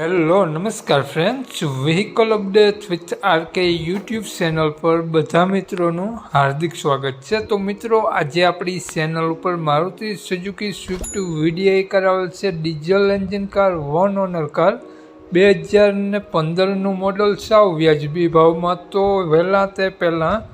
Hello, નમસ્કાર friends vehicle update with RK YouTube channel પર બધા મિત્રોનું હાર્દિક સ્વાગત છે. તો મિત્રો, આજે આપણી ચેનલ ઉપર મારુતિ સુઝુકી સ્વિફ્ટ વીડીઆઈ કરાવેલ છે. Diesel engine car one owner car બે હજાર ને પંદરનું મોડલ સાવ વ્યાજબી ભાવમાં તો વહેલા તે પહેલાં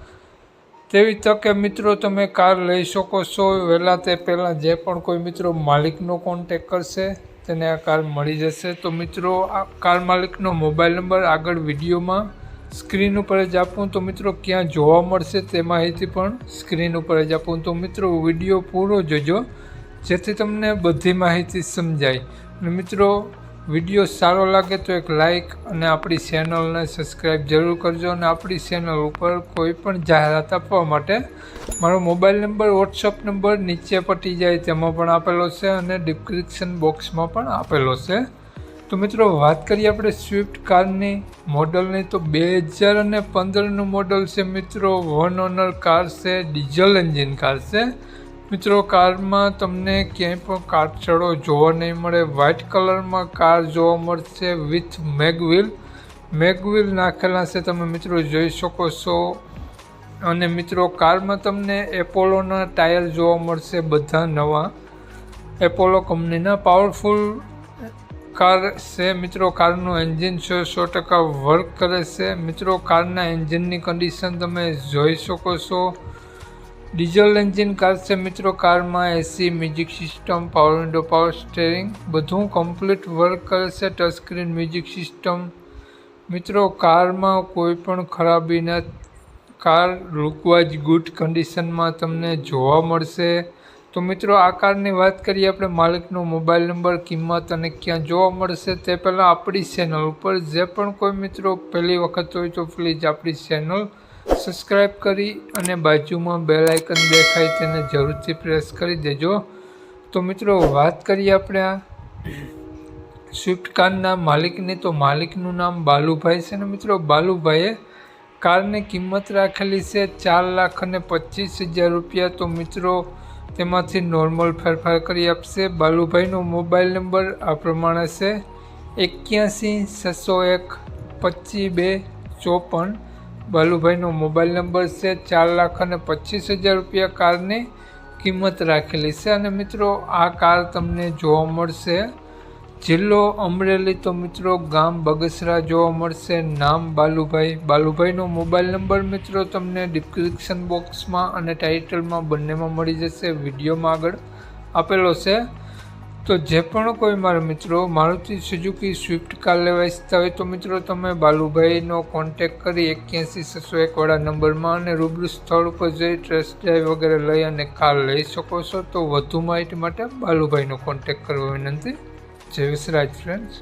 તેવી તકે મિત્રો, તમે કાર લઈ શકો છો. વહેલા તે પહેલાં જે પણ કોઈ મિત્રો માલિકનો કોન્ટેક કરશે તેને આ કાર મળી જશે. તો મિત્રો, આ કાર માલિકનો મોબાઈલ નંબર આગળ વિડીયોમાં સ્ક્રીન ઉપર જ આપું. તો મિત્રો, ક્યાં જોવા મળશે તે માહિતી પણ સ્ક્રીન ઉપર જ આપું. તો મિત્રો, વીડિયો પૂરો જોજો, જેથી તમને બધી માહિતી સમજાય. અને મિત્રો, વીડિયો સારો લાગે તો એક લાઈક અને આપણી ચેનલને સબસ્ક્રાઈબ જરૂર કરજો. અને આપણી ચેનલ ઉપર કોઈ પણ જાહેરાત આપવા માટે મારો મોબાઈલ નંબર, વોટ્સઅપ નંબર નીચે પટી જાય, તેમાં પણ આપેલો છે અને ડિસ્ક્રિપ્શન બોક્સમાં પણ આપેલો છે. તો મિત્રો, વાત કરીએ આપણે સ્વિફ્ટ કારની મોડલની. તો બે હજાર અને પંદરનું મોડલ છે મિત્રો વન ઓનર કાર છે ડીઝલ એન્જિન કાર છે. મિત્રો, કારમાં તમને ક્યાંય પણ કાટછડો જોવા નહીં મળે. વ્હાઇટ કલરમાં કાર જોવા મળશે વિથ મેગવિલ મેગવિલ નાખેલા છે, તમે મિત્રો જોઈ શકો છો. અને મિત્રો કારમાં તમને એપોલોના ટાયર જોવા મળશે બધા નવા. એપોલો કંપનીના પાવરફુલ કાર છે. મિત્રો, કારનું એન્જિન છે, સો ટકા વર્ક કરે છે. મિત્રો, કારના એન્જિનની કન્ડિશન તમે જોઈ શકો છો. ડીઝલ એન્જિન કાર છે મિત્રો, કારમાં AC music system, power window, power steering, બધું કમ્પ્લીટ વર્ક કરે છે. Touch screen music system. મિત્રો, કારમાં કોઈ પણ ખરાબી ન કાર લુકવાઇઝ ગુડ કન્ડિશનમાં તમને જોવા મળશે. તો મિત્રો, આ કારની વાત કરીએ આપણે માલિકનો મોબાઈલ નંબર કિંમત અને ક્યાં જોવા મળશે તે પહેલાં આપણી ચેનલ ઉપર જે પણ કોઈ મિત્રો પહેલી વખત હોય તો પ્લીઝ આપણી ચેનલ સબસ્ક્રાઈબ કરી અને બાજુમાં બેલ આઇકન દેખાય તેને જરૂરથી પ્રેસ કરી દેજો. તો મિત્રો, વાત કરીએ આપણે આ સ્વિફ્ટ કારના માલિકની. તો માલિકનું નામ બાલુભાઈ છે ને મિત્રો? બાલુભાઈએ કારની કિંમત રાખેલી છે ચાર લાખ અને પચીસ હજાર રૂપિયા. તો મિત્રો, તેમાંથી નોર્મલ ફેરફાર કરી આપશે. બાલુભાઈનો મોબાઈલ નંબર આ પ્રમાણે છે. એક્યાસી, છસો એક, પચીસ બે, ચોપન. બાલુભાઈનો મોબાઈલ નંબર છે ચાર લાખ અને પચીસ હજાર રૂપિયા કારની કિંમત રાખેલી છે. અને મિત્રો, આ કાર તમને જોવા મળશે. જિલ્લો અમરેલી તો મિત્રો ગામ બગસરા જોવા મળશે. નામ બાલુભાઈ. બાલુભાઈનો મોબાઈલ નંબર મિત્રો તમને ડિસ્ક્રિપ્શન બોક્સમાં અને ટાઇટલમાં બંનેમાં મળી જશે. વિડીયોમાં આગળ આપેલો છે. તો જે પણ કોઈ મારા મિત્રો મારુતિ સુઝુકી સ્વિફ્ટ કાર લેવા ઇચ્છતા હોય તો મિત્રો તમે બાલુભાઈનો કોન્ટેક કરી એક્યાસી છસો એકવાળા નંબરમાં અને રૂબરૂ સ્થળ ઉપર જઈ ટ્રેસ્ટ ડ્રાઈવ વગેરે લઈ અને કાર લઈ શકો છો. તો વધુ માહિતી માટે બાલુભાઈનો કોન્ટેક કરવા વિનંતી. જય વિસરાજ ફ્રેન્ડ્સ